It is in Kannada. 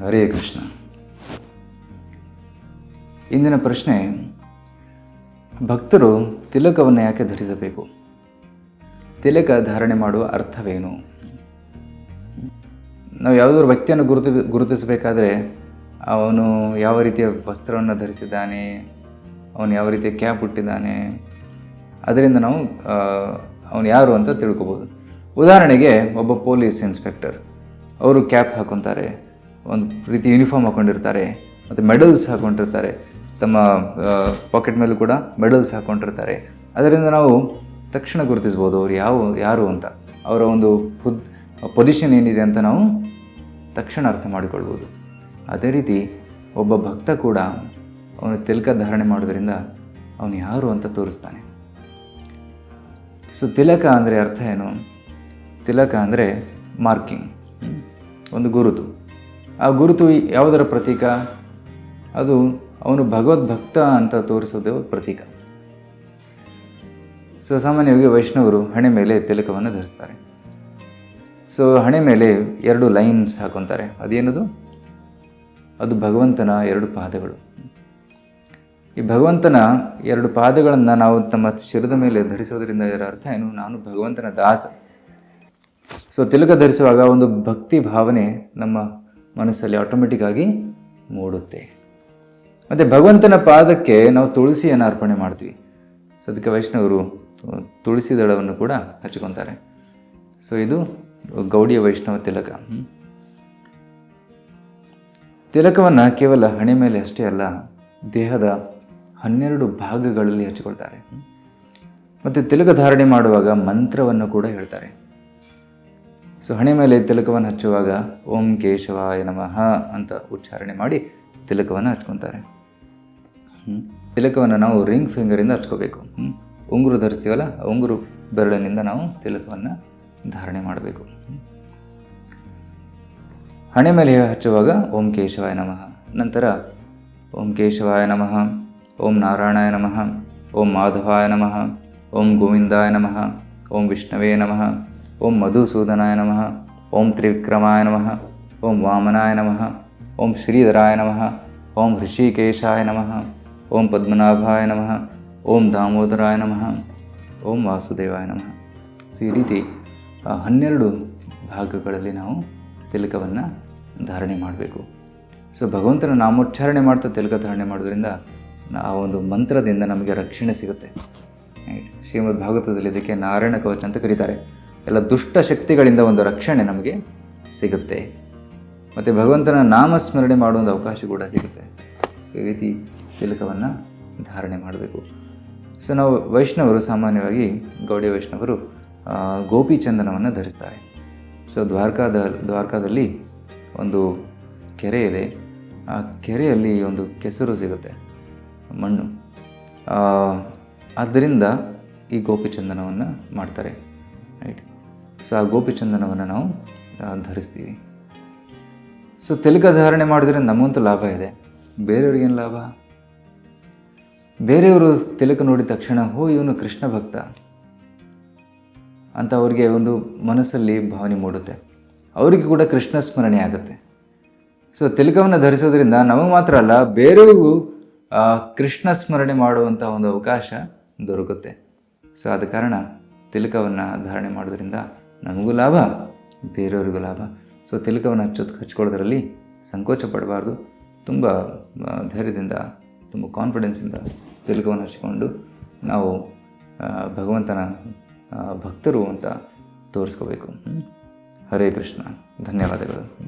ಹರೇ ಕೃಷ್ಣ. ಇಂದಿನ ಪ್ರಶ್ನೆ, ಭಕ್ತರು ತಿಲಕವನ್ನು ಯಾಕೆ ಧರಿಸಬೇಕು? ತಿಲಕ ಧಾರಣೆ ಮಾಡುವ ಅರ್ಥವೇನು? ನಾವು ಯಾವುದಾದ್ರು ವ್ಯಕ್ತಿಯನ್ನು ಗುರುತು, ಗುರುತಿಸಬೇಕಾದ್ರೆ ಅವನು ಯಾವ ರೀತಿಯ ವಸ್ತ್ರವನ್ನು ಧರಿಸಿದ್ದಾನೆ, ಅವನು ಯಾವ ರೀತಿಯ ಕ್ಯಾಪ್ ಹುಟ್ಟಿದ್ದಾನೆ ಅದರಿಂದ ನಾವು ಅವನು ಯಾರು ಅಂತ ತಿಳ್ಕೊಬೋದು. ಉದಾಹರಣೆಗೆ ಒಬ್ಬ ಪೊಲೀಸ್ ಇನ್ಸ್ಪೆಕ್ಟರ್. ಅವರು ಕ್ಯಾಪ್ ಹಾಕೊತಾರೆ ಒಂದು ರೀತಿ ಯೂನಿಫಾರ್ಮ್ ಹಾಕೊಂಡಿರ್ತಾರೆ, ಮತ್ತು ಮೆಡಲ್ಸ್ ಹಾಕೊಂಡಿರ್ತಾರೆ. ತಮ್ಮ ಪಾಕೆಟ್ ಮೇಲೂ ಕೂಡ ಮೆಡಲ್ಸ್ ಹಾಕೊಂಡಿರ್ತಾರೆ. ಅದರಿಂದ ನಾವು ತಕ್ಷಣ ಗುರುತಿಸ್ಬೋದು ಅವ್ರು ಯಾವ, ಯಾರು ಅಂತ. ಅವರ ಒಂದು ಹುದ್ ಪೊಸಿಷನ್ ಏನಿದೆ ಅಂತ ನಾವು ತಕ್ಷಣ ಅರ್ಥ ಮಾಡಿಕೊಳ್ಬೋದು ಅದೇ ರೀತಿ ಒಬ್ಬ ಭಕ್ತ ಕೂಡ ಅವನು ತಿಲಕ ಧಾರಣೆ ಮಾಡೋದ್ರಿಂದ ಅವನು ಯಾರು ಅಂತ ತೋರಿಸ್ತಾನೆ. ಸೊ ತಿಲಕ ಅಂದರೆ ಅರ್ಥ ಏನು? ತಿಲಕ ಅಂದರೆ ಮಾರ್ಕಿಂಗ್ ಒಂದು ಗುರುತು. ಆ ಗುರುತು ಯಾವುದರ ಪ್ರತೀಕ? ಅದು ಅವನು ಭಗವದ್ಭಕ್ತ ಅಂತ ತೋರಿಸೋದು ಪ್ರತೀಕ. ಸೊ, ಸಾಮಾನ್ಯವಾಗಿ ವೈಷ್ಣವರು ಹಣೆ ಮೇಲೆ ತಿಲಕವನ್ನು ಧರಿಸ್ತಾರೆ. ಸೊ, ಹಣೆ ಮೇಲೆ ಎರಡು ಲೈನ್ಸ್ ಹಾಕೊತಾರೆ. ಅದೇನದು? ಅದು ಭಗವಂತನ ಎರಡು ಪಾದಗಳು. ಈ ಭಗವಂತನ ಎರಡು ಪಾದಗಳನ್ನು ನಾವು ತಮ್ಮ ಶಿರದ ಮೇಲೆ ಧರಿಸೋದ್ರಿಂದ ಇದರ ಅರ್ಥ ಏನು? ನಾನು ಭಗವಂತನ ದಾಸ. ಸೊ, ತಿಲಕ ಧರಿಸುವಾಗ ಒಂದು ಭಕ್ತಿ ಭಾವನೆ ನಮ್ಮ ಮನಸ್ಸಲ್ಲಿ ಆಟೋಮೆಟಿಕ್ ಆಗಿ ಮೂಡುತ್ತೆ. ಮತ್ತು ಭಗವಂತನ ಪಾದಕ್ಕೆ ನಾವು ತುಳಸಿಯನ್ನು ಅರ್ಪಣೆ ಮಾಡ್ತೀವಿ. ಸೊ ಅದಕ್ಕೆ ವೈಷ್ಣವರು ತುಳಸಿ ದಳವನ್ನು ಕೂಡ ಹಚ್ಕೊತಾರೆ. ಸೊ ಇದು ಗೌಡಿಯ ವೈಷ್ಣವ ತಿಲಕ. ತಿಲಕವನ್ನು ಕೇವಲ ಹಣೆ ಮೇಲೆ ಅಷ್ಟೇ ಅಲ್ಲ, ದೇಹದ ಹನ್ನೆರಡು ಭಾಗಗಳಲ್ಲಿ ಹಚ್ಕೊಳ್ತಾರೆ. ಮತ್ತು ತಿಲಕ ಧಾರಣೆ ಮಾಡುವಾಗ ಮಂತ್ರವನ್ನು ಕೂಡ ಹೇಳ್ತಾರೆ. ಸೊ ಹಣೆ ಮೇಲೆ ತಿಲಕವನ್ನು ಹಚ್ಚುವಾಗ ಓಂ ಕೇಶವಾಯ ನಮಃ ಅಂತ ಉಚ್ಚಾರಣೆ ಮಾಡಿ ತಿಲಕವನ್ನು ಹಚ್ಕೊತಾರೆ. ತಿಲಕವನ್ನು ನಾವು ರಿಂಗ್ ಫಿಂಗರಿಂದ ಹಚ್ಕೋಬೇಕು. ಉಂಗುರು ಧರಿಸ್ತೀವಲ್ಲ ಉಂಗುರು ಬೆರಳಿನಿಂದ ನಾವು ತಿಲಕವನ್ನು ಧಾರಣೆ ಮಾಡಬೇಕು. ಹಣೆ ಮೇಲೆ ಹಚ್ಚುವಾಗ ಓಂ ಕೇಶವಾಯ ನಮಃ. ನಂತರ ಓಂ ಕೇಶವಾಯ ನಮಃ, ಓಂ ನಾರಾಯಣಾಯ ನಮಃ, ಓಂ ಮಾಧವಾಯ ನಮಃ, ಓಂ ಗೋವಿಂದಾಯ ನಮಃ, ಓಂ ವಿಷ್ಣವೇ ನಮಃ ಓಂ ಮಧುಸೂದನಾಯ ನಮಃ, ಓಂ ತ್ರಿವಿಕ್ರಮಾಯ ನಮಃ, ಓಂ ವಾಮನಾಯ ನಮಃ, ಓಂ ಶ್ರೀಧರಾಯ ನಮಃ, ಓಂ ಹೃಷಿಕೇಶಾಯ ನಮಃ, ಓಂ ಪದ್ಮನಾಭಾಯ ನಮಃ, ಓಂ ದಾಮೋದರಾಯ ನಮಃ, ಓಂ ವಾಸುದೇವಾಯ ನಮಃ. ಸೊ, ಈ ರೀತಿ ಹನ್ನೆರಡು ಭಾಗಗಳಲ್ಲಿ ನಾವು ತಿಲಕವನ್ನು ಧಾರಣೆ ಮಾಡಬೇಕು. ಸೊ, ಭಗವಂತನ ನಾಮೋಚ್ಚಾರಣೆ ಮಾಡ್ತಾ ತಿಲಕ ಧಾರಣೆ ಮಾಡೋದ್ರಿಂದ ಆ ಒಂದು ಮಂತ್ರದಿಂದ ನಮಗೆ ರಕ್ಷಣೆ ಸಿಗುತ್ತೆ. ಶ್ರೀಮದ್ ಭಾಗವತದಲ್ಲಿ ಇದಕ್ಕೆ ನಾರಾಯಣ ಕವಚ ಅಂತ ಕರೀತಾರೆ. ಎಲ್ಲ ದುಷ್ಟ ಶಕ್ತಿಗಳಿಂದ ಒಂದು ರಕ್ಷಣೆ ನಮಗೆ ಸಿಗುತ್ತೆ. ಮತ್ತು ಭಗವಂತನ ನಾಮಸ್ಮರಣೆ ಮಾಡುವ ಒಂದು ಅವಕಾಶ ಕೂಡ ಸಿಗುತ್ತೆ. ಸೊ ಈ ರೀತಿ ತಿಲಕವನ್ನು ಧಾರಣೆ ಮಾಡಬೇಕು. ಸೊ ನಾವು ವೈಷ್ಣವರು ಸಾಮಾನ್ಯವಾಗಿ ಗೌಡಿಯ ವೈಷ್ಣವರು ಗೋಪಿ ಚಂದನವನ್ನು ಧರಿಸ್ತಾರೆ. ಸೊ ದ್ವಾರಕಾದ, ದ್ವಾರಕಾದಲ್ಲಿ ಒಂದು ಕೆರೆ ಇದೆ. ಆ ಕೆರೆಯಲ್ಲಿ ಒಂದು ಕೆಸರು ಸಿಗುತ್ತೆ, ಮಣ್ಣು. ಆದ್ದರಿಂದ ಈ ಗೋಪಿ ಚಂದನವನ್ನು ಮಾಡ್ತಾರೆ. ರೈಟ್ ಸೊ ಆ ಗೋಪಿಚಂದನವನ್ನು ನಾವು ಧರಿಸ್ತೀವಿ. ಸೊ ತಿಲಕ ಧಾರಣೆ ಮಾಡಿದ್ರೆ ನಮಗಂತೂ ಲಾಭ ಇದೆ. ಬೇರೆಯವ್ರಿಗೇನು ಲಾಭ? ಬೇರೆಯವರು ತಿಲಕ ನೋಡಿದ ತಕ್ಷಣ, ಹೋ, ಇವನು ಕೃಷ್ಣ ಭಕ್ತ ಅಂತ ಅವರಿಗೆ ಒಂದು ಮನಸ್ಸಲ್ಲಿ ಭಾವನೆ ಮೂಡುತ್ತೆ. ಅವರಿಗೆ ಕೂಡ ಕೃಷ್ಣ ಸ್ಮರಣೆ ಆಗುತ್ತೆ. ಸೊ ತಿಲಕವನ್ನು ಧರಿಸೋದ್ರಿಂದ ನಮಗೆ ಮಾತ್ರ ಅಲ್ಲ, ಬೇರೆಯವ್ರಿಗೂ ಕೃಷ್ಣ ಸ್ಮರಣೆ ಮಾಡುವಂಥ ಒಂದು ಅವಕಾಶ ದೊರಕುತ್ತೆ. ಸೊ ಆದ ಕಾರಣ ತಿಲಕವನ್ನು ಧಾರಣೆ ಮಾಡೋದ್ರಿಂದ ನಮಗೂ ಲಾಭ, ಬೇರೆಯವ್ರಿಗೂ ಲಾಭ ಸೊ ತಿಲಕವನ್ನು ಹಚ್ಚೋದು, ಹಚ್ಕೊಳ್ಳೋದ್ರಲ್ಲಿ ಸಂಕೋಚ ಪಡಬಾರ್ದು ತುಂಬ ಧೈರ್ಯದಿಂದ, ತುಂಬ ಕಾನ್ಫಿಡೆನ್ಸಿಂದ ತಿಲಕವನ್ನು ಹಚ್ಕೊಂಡು ನಾವು ಭಗವಂತನ ಭಕ್ತರು ಅಂತ ತೋರಿಸ್ಕೋಬೇಕು. ಹರೇ ಕೃಷ್ಣ ಧನ್ಯವಾದಗಳು.